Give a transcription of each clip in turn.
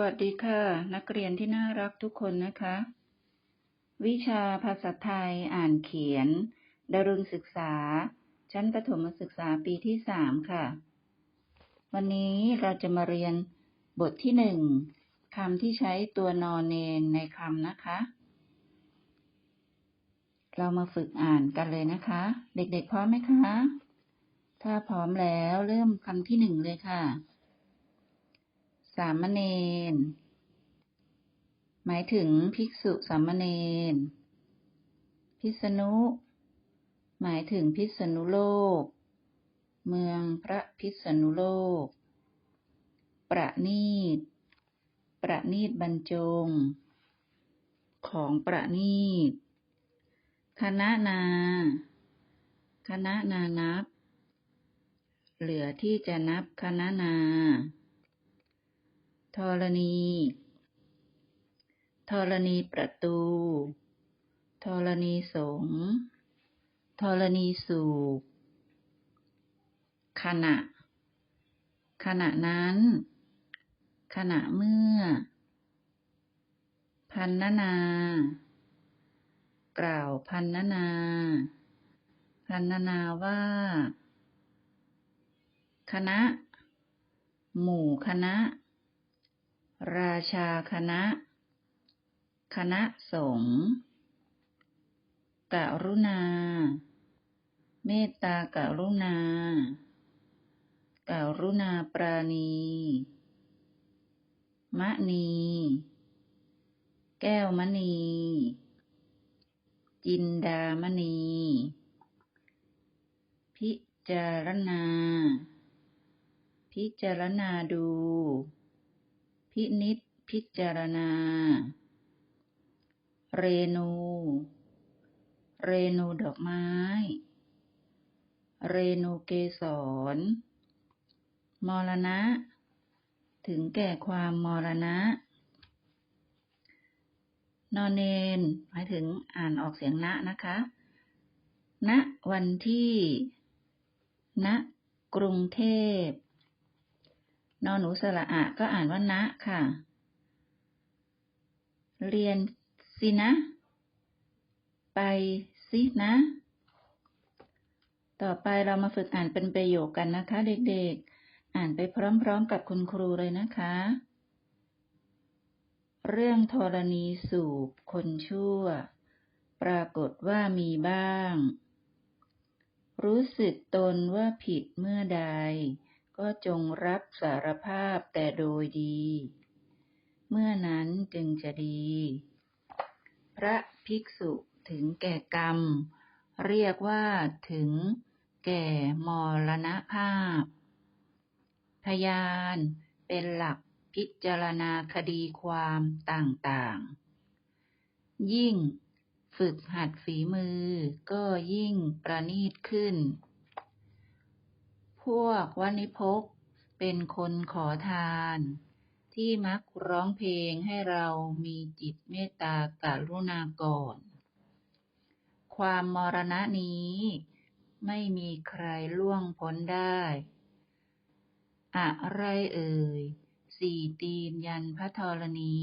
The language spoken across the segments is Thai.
วัสดีค่ะ นักเรียนที่น่ารักทุกคนนะคะ วิชาภาษาไทยอ่านเขียน ดารุณศึกษา ชั้นประถมศึกษาปีที่สามค่ะ วันนี้เราจะมาเรียนบทที่หนึ่งคำที่ใช้ตัวนอนเนนในคำนะคะ เรามาฝึกอ่านกันเลยนะคะ เด็กๆพร้อมไหมคะ ถ้าพร้อมแล้วเริ่มคำที่หนึ่งเลยค่ะ สามเณร หมายถึงภิกษุสามเณร พิษณุ หมายถึงพิษณุโลก เมืองพระพิษณุโลก ประนีต ประนีตบรรจง ของประนีต คณะนา คณะนานับ เหลือที่จะนับคณะนา ธรณี ธรณีประตู ธรณีสงธรณีสูบขณะ ขณะนั้น ขณะเมื่อ พันนนา กล่าวพันนนา พันนนาว่า คณะ หมู่คณะ ราชาคณะ คณะสงฆ์กรุณา เมตตากรุณากรุณาปราณี มะนี แก้วมณี จินดามณี พิจารณา พิจารณาดู พินิจพิจารณา เรนู เรนูดอกไม้ เรนูเกสร มรณะ ถึงแก่ความมรณะ นอนเนนหมายถึงอ่านออกเสียงณนะคะ ณ วันที่ ณ กรุงเทพ นอนหนูสระอะก็อ่านว่าณค่ะ เรียนสินะ ไปสินะ ต่อไปเรามาฝึกอ่านเป็นประโยคกันนะคะ เด็กๆ อ่านไปพร้อมๆกับคุณครูเลยนะคะ เรื่องธรณีสูบคนชั่ว ปรากฏว่ามีบ้าง รู้สึกตนว่าผิดเมื่อใด ก็จงรับสารภาพแต่โดยดี เมื่อนั้นจึงจะดี พระภิกษุถึงแก่กรรม เรียกว่าถึงแก่มรณภาพ พยานเป็นหลักพิจารณาคดีความต่างๆ ยิ่งฝึกหัดฝีมือก็ยิ่งประณีตขึ้น พวกวณิพกเป็นคนขอทาน ที่มักร้องเพลงให้เรามีจิตเมตตากรุณาก่อน ความมรณะนี้ไม่มีใครล่วงพ้นได้ อะไรเอ่ย สี่ตีนยันพระธรณี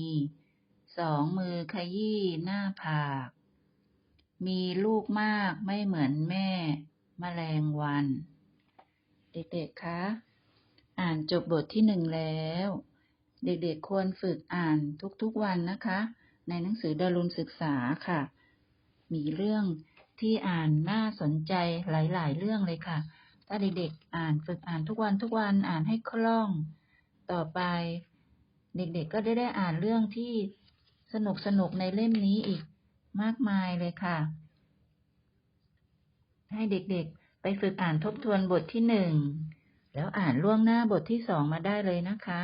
สองมือขยี้หน้าผาก มีลูกมากไม่เหมือนแม่มแมลงวัน เด็กๆ คะ อ่านจบบทที่หนึ่งแล้ว เด็กๆ ควรฝึกอ่านทุกๆ วันนะคะ ในหนังสือดารุณศึกษาค่ะ มีเรื่องที่อ่านน่าสนใจหลายๆ เรื่องเลยค่ะ ถ้าเด็กๆ อ่านฝึกอ่านทุกวันทุกวันอ่านให้คล่อง ต่อไป เด็กๆ ก็ได้ได้อ่านเรื่องที่สนุกสนุกในเล่มนี้อีกมากมายเลยค่ะ ให้เด็กๆ ไปฝึกอ่านทบทวนบทที่หนึ่งแล้วอ่านล่วงหน้าบทที่สองมาได้เลยนะคะ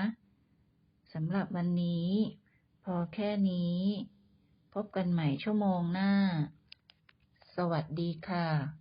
สำหรับวันนี้ พอแค่นี้ พบกันใหม่ชั่วโมงหน้า สวัสดีค่ะ